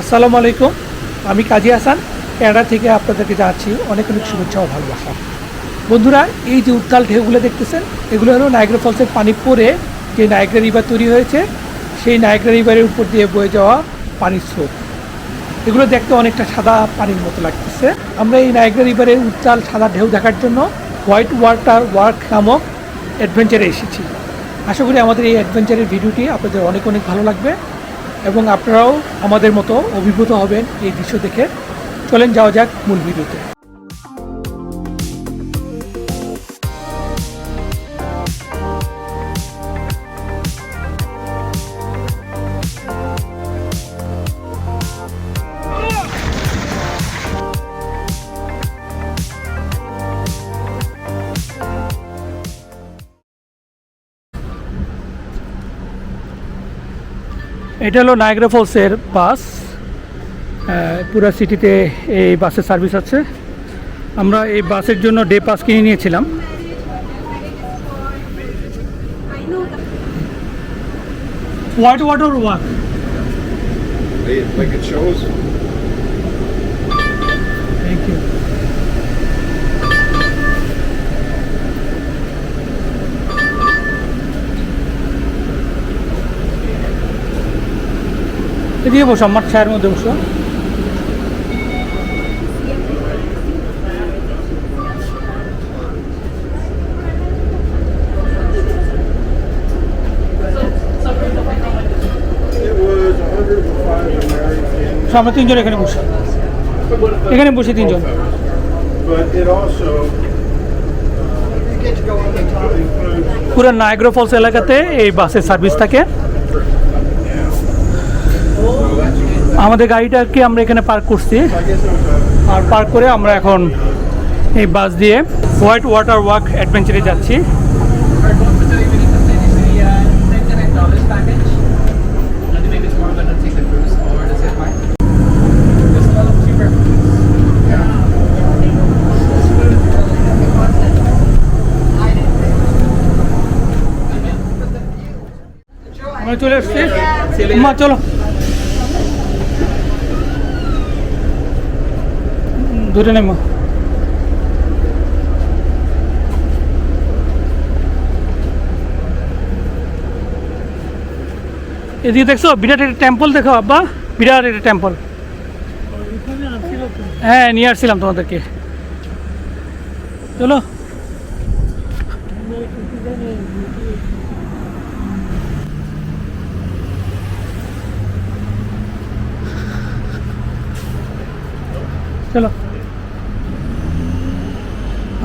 আসসালামু আলাইকুম। আমি কাজী হাসান ক্যানাডা থেকে আপনাদেরকে যাচ্ছি অনেক অনেক শুভেচ্ছা ও ভালোবাসা। বন্ধুরা, এই যে উত্তাল ঢেউগুলো দেখতেছেন, এগুলো হলো নায়গ্রা ফলসের পানি পরে যে নায়গ্রা রিভার তৈরি হয়েছে, সেই নায়গ্রা রিভারের উপর দিয়ে বয়ে যাওয়া পানির স্রোত। এগুলো দেখতে অনেকটা সাদা পানির মতো লাগতেছে। আমরা এই নায়গ্রা রিভারের উত্তাল সাদা ঢেউ দেখার জন্য হোয়াইট ওয়াটার ওয়ার্ক নামক অ্যাডভেঞ্চারে এসেছি। আশা করি আমাদের এই অ্যাডভেঞ্চারের ভিডিওটি আপনাদের অনেক অনেক ভালো লাগবে। এবং আপনারাও আমাদের মতো অভিভূত হবেন এই দৃশ্য দেখে। চলেন যাওয়া যাক মূল ভিডিওতে। এটা হলো নায়গ্রা ফলসের বাস। পুরো সিটিতে এই বাসের সার্ভিস আছে। আমরা এই বাসের জন্য ডে পাস কিনে নিয়েছিলাম। হোয়াইট ওয়াটার ওয়াক এদিকে বসো আমার ছায়ের মধ্যে বসো। It was 105 American, So, আমরা তিনজন এখানে বসি। এখানে বসি তিনজন। পুরো নায়গ্রো ফলস এলাকাতে এই বাসের সার্ভিস থাকে। আমাদের গাড়িটাকে আমরা এখানে পার্ক করছি। আর পার্ক করে আমরা এখন এই বাস দিয়ে হোয়াইট ওয়াটার ওয়াক অ্যাডভেঞ্চারে যাচ্ছি। চলে এসছি মা, চলো। ধরে মা এদিকে দেখছ, বিরাট একটা টেম্পল দেখো আব্বা। বিরাট একটা টেম্পল হ্যাঁ নিয়ে আসছিলাম তোমাদেরকে। চলো। চলো।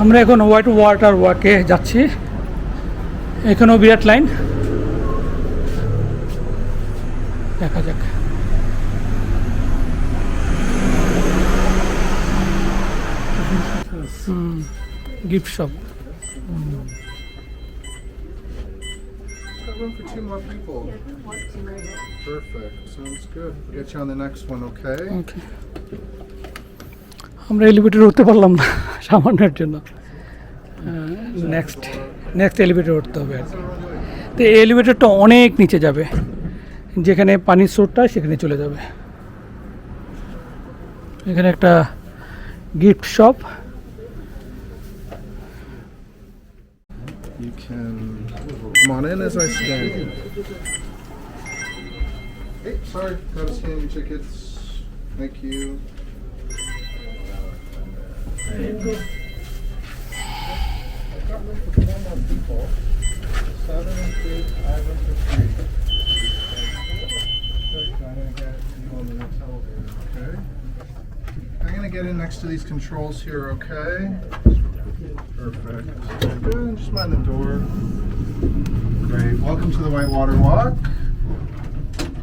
আমরা এখন হোয়াইট ওয়াটার ওয়াকে যাচ্ছি এখানেও বিরাট লাইন দেখা যাক gift shop room for two more people. Perfect. Sounds good. We'll get you on the next one, okay? Okay আমরা এলিভেটর উঠতে পারলাম না, সামান্যের জন্য নেক্সট নেক্সট এলিভেটর উঠতে হবে আর। তো এই এলিভেটরটা অনেক নিচে যাবে যেখানে পানির স্রোতটা সেখানে চলে যাবে এখানে একটা gift shop. Thank you. Get in next to these controls here, okay? Perfect. Just mind the door. Great, welcome to the Whitewater Walk.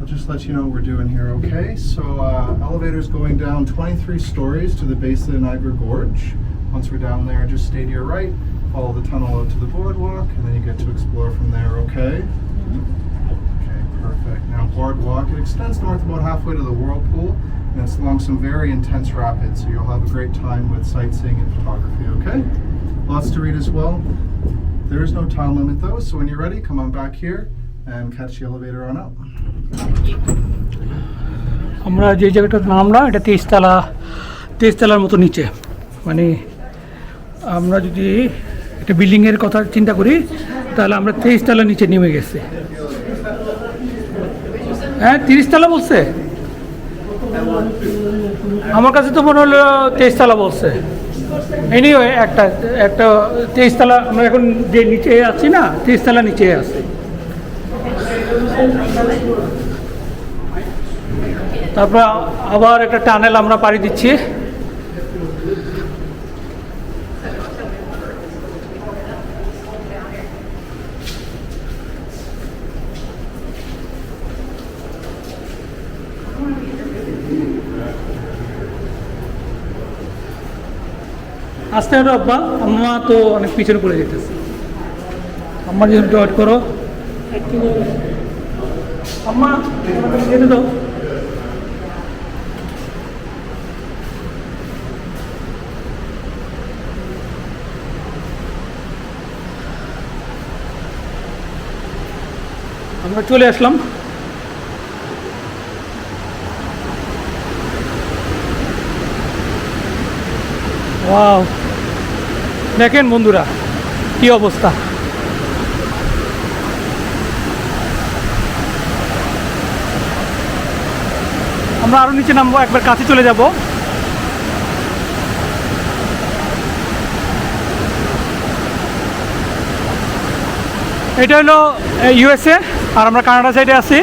I'll just let you know what we're doing here, okay? So, uh, elevator's going down 23 stories to the base of the Niagara Gorge. Once we're down there, just stay to your right, follow the tunnel out to the boardwalk, and then you get to explore from there, okay? Okay, perfect. Now, boardwalk, it extends north about halfway to the whirlpool, and it's along some very intense rapids, so you'll have a great time with sightseeing and photography, okay? Lots to read as well. There is no time limit though, so when you're ready, come on back here and catch the elevator on up. আমরা যে জায়গাটাতে নামলাম, এটা তেইশতলা তেইশতলার মতো নিচে। মানে আমরা যদি একটা বিল্ডিংয়ের কথা চিন্তা করি, তাহলে আমরা তেইশতলা নিচে নেমে গেছি। হ্যাঁ তিরিশতলা বলছে? আমার কাছে তো মনে হলো তেইশতলা বলছে। এনিওয়ে একটা একটা তেইশতলা আমরা এখন যে নিচে আছি না তেইশতলা নিচে আছি। তারপর আবার একটা টানেল আমরা পাড়ি দিচ্ছি। আস্তে হলো আব্বা, আম্মা তো অনেক পিছনে পড়ে যেতেছে। আম্মার জন্য ওয়েট করো। আমাকে আমরা চলে আসলাম। দেখেন বন্ধুরা কি অবস্থা। আমরা আরও নিচে নামবো একবার কাছে চলে যাব। এটা হলো ইউএসএ আর আমরা কানাডা সাইডে আছি।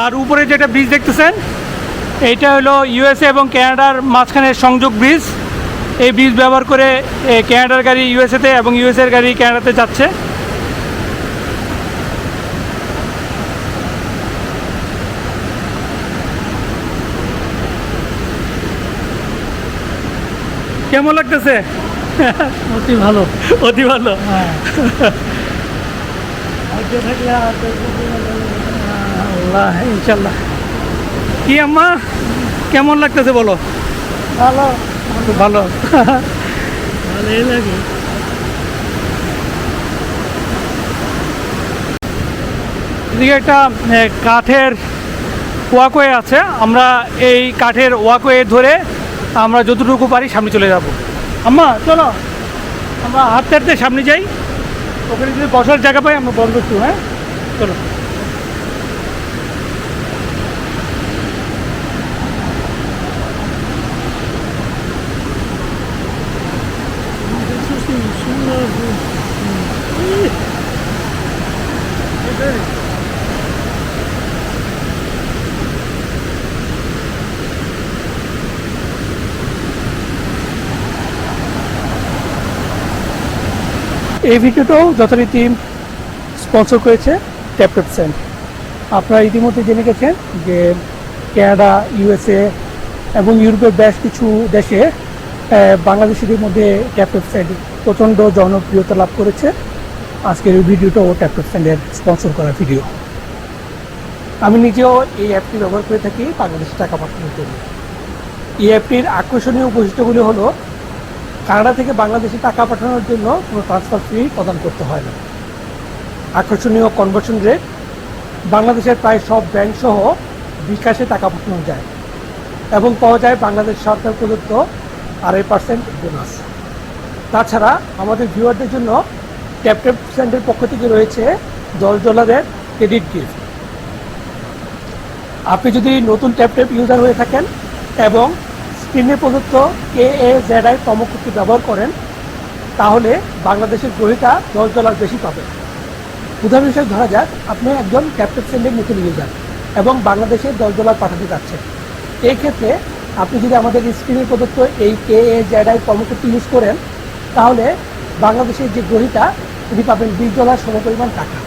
আর উপরে যেটা ব্রিজ দেখতেছেন এইটা হলো ইউএসএ এবং কানাডার মাঝখানে সংযোগ ব্রিজ এই ব্রিজ ব্যবহার করে এ, কানাডার গাড়ি ইউএসএতে এবং ইউএসএর গাড়ি কানাডাতে যাচ্ছে। কেমন লাগতেছে? অতি ভালো। অতি ভালো। হ্যাঁ। আল্লাহ ইনশাল্লাহ কি আম্মা? কেমন লাগতেছে বলো? ভালো। ভালো। ভালোই লাগে। এদিকে একটা কাঠের ওয়াকওয়ে আছে। আমরা এই কাঠের ওয়াকওয়ে ধরে আমরা যতটুকু পারি সামনে চলে যাব। আম্মা, চলো। আমরা হাঁটতে হাঁটতে সামনে যাই। ওখানে যদি বসার জায়গা পাই, আমরা বন্ধ হ্যাঁ? চলো সুন্দর এই ভিডিওটাও যথারীতি স্পন্সর করেছে ট্যাপটপ সেন্ট আপনারা ইতিমধ্যে জেনে গেছেন যে কানাডা ইউএসএ এবং ইউরোপের বেশ কিছু দেশে বাংলাদেশিদের মধ্যে ট্যাপটপ সেন্ট প্রচণ্ড জনপ্রিয়তা লাভ করেছে। আজকের এই ভিডিওটাও ট্যাপটপ সেন্টের স্পন্সর করা ভিডিও আমি নিজেও এই অ্যাপটি ব্যবহার করে থাকি বাংলাদেশে টাকা পাঠানোর জন্য। এই অ্যাপটির আকর্ষণীয় বৈশিষ্ট্যগুলি হলো কানাডা থেকে বাংলাদেশে টাকা পাঠানোর জন্য কোনো ট্রান্সফার ফি প্রদান করতে হয় না। আকর্ষণীয় কনভার্সন রেট বাংলাদেশের প্রায় সব ব্যাংক সহ বিকাশে টাকা পাঠানো যায় এবং পাওয়া যায় বাংলাদেশ সরকার প্রদত্ত আড়াই পার্সেন্ট বোনাস তাছাড়া আমাদের ভিউয়ারদের জন্য ট্যাপটেপ সেন্টের পক্ষ থেকে রয়েছে দশ ডলারের ক্রেডিট গিফট আপনি যদি নতুন ট্যাপটেপ ইউজার হয়ে থাকেন এবং স্ক্রিনে প্রদত্ত কে এ জেড আই প্রমোকোডটি ব্যবহার করেন, তাহলে বাংলাদেশের গ্রহিতা দশ ডলার বেশি পাবেন উদাহরণ হিসেবে ধরা যাক, আপনি একজন ক্যাপটেপ সেন্ডের নিয়ে যান এবং বাংলাদেশে দশ ডলার পাঠাতে যাচ্ছেন। এই ক্ষেত্রে আপনি যদি আমাদের স্ক্রিনে প্রদত্ত এই কে এ জেড আই প্রমোকোডটি ইউজ করেন, তাহলে বাংলাদেশের যে গ্রহিতা তিনি পাবেন বিশ ডলার সমপরিমাণ টাকা।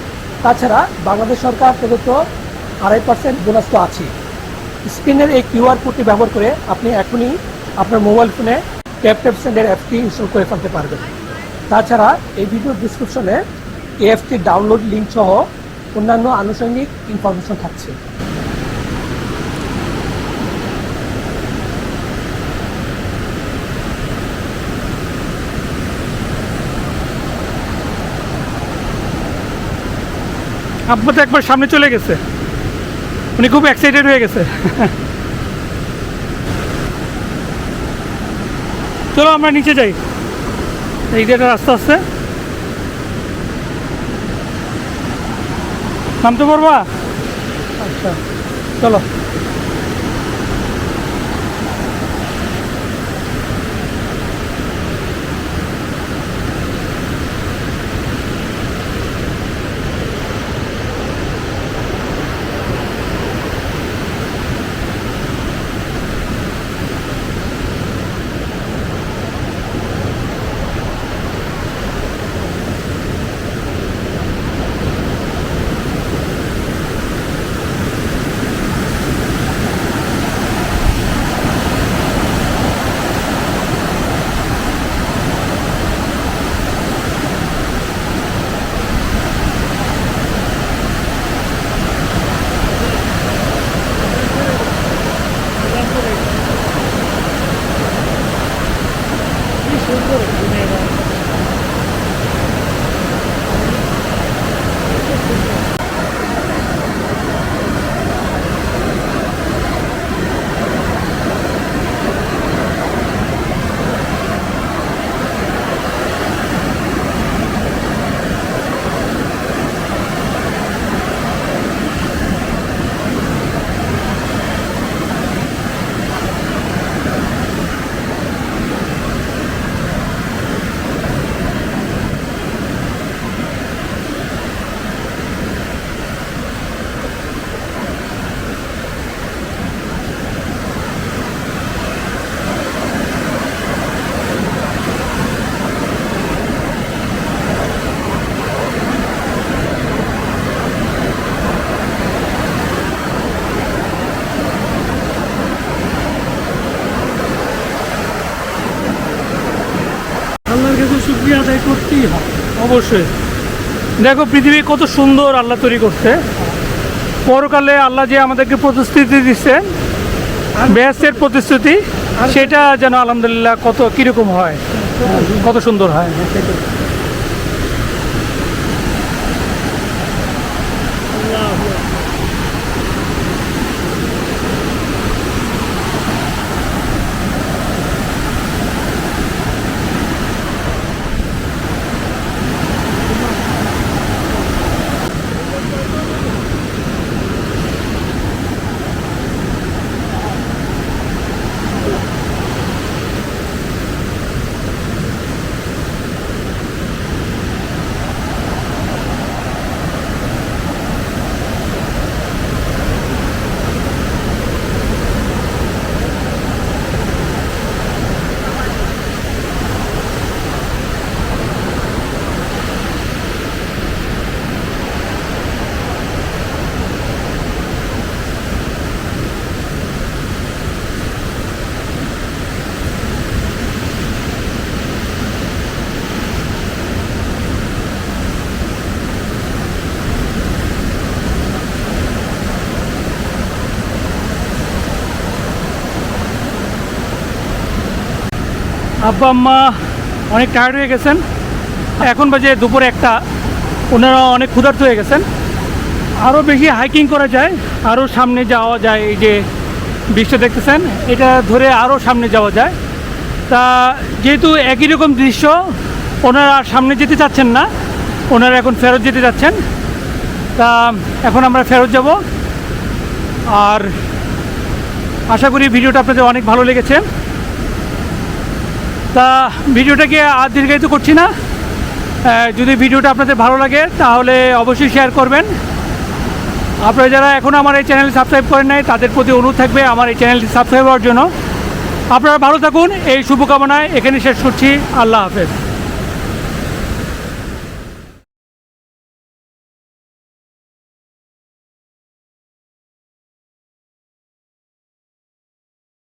তাছাড়া বাংলাদেশ সরকার প্রদত্ত আড়াই পার্সেন্ট বোনাস তো আছেই। স্ক্রিনের এই কিউআর কোডটি ব্যবহার করে আপনি এখনই আপনার মোবাইল ফোনে ট্যাপ ট্যাপ সেন্ডের অ্যাপটি ইনস্টল করে ফেলতে পারবেন। তাছাড়া এই ভিডিও ডিসক্রিপশনে অ্যাপটির ডাউনলোড লিঙ্ক সহ অন্যান্য আনুষঙ্গিক ইনফরমেশন থাকছে। আব্বা তো একবার সামনে চলে গেছে। উনি খুব এক্সাইটেড হয়ে গেছে। চলো আমরা নিচে যাই। এই যে একটা রাস্তা আসছে নামতে পারবা? আচ্ছা চলো। অবশ্যই। দেখো, পৃথিবী কত সুন্দর আল্লাহ তৈরি করছে। পরকালে আল্লাহ যে আমাদেরকে প্রতিশ্রুতি দিচ্ছে বেহেস্তের প্রতিশ্রুতি, সেটা যেন আলহামদুলিল্লাহ কত কীরকম হয়, কত সুন্দর হয়। আব্বা, আম্মা অনেক টায়ার্ড হয়ে গেছেন। এখন বাজে দুপুরে একটা। ওনারা অনেক ক্ষুধার্ত হয়ে গেছেন। আরও বেশি হাইকিং করা যায় আরও সামনে যাওয়া যায়, এই যে বৃষ্টি দেখতেছেন, এটা ধরে আরও সামনে যাওয়া যায়। তা যেহেতু একই রকম দৃশ্য, ওনারা সামনে যেতে চাচ্ছেন না, ওনারা এখন ফেরত যেতে যাচ্ছেন। তা এখন আমরা ফেরত যাব। আর আশা করি ভিডিওটা আপনাদের অনেক ভালো লেগেছে। তা ভিডিওটাকে আর দীর্ঘায়িত করছি না। যদি ভিডিওটা আপনাদের ভালো লাগে, তাহলে অবশ্যই শেয়ার করবেন। আপনারা যারা এখন আমার এই চ্যানেল সাবস্ক্রাইব করেন নাই, তাদের প্রতি অনুরোধ থাকবে আমার এই চ্যানেলটি সাবস্ক্রাইব হওয়ার জন্য। আপনারা ভালো থাকুন, এই শুভকামনায় এখানে শেষ করছি। আল্লাহ হাফেজ।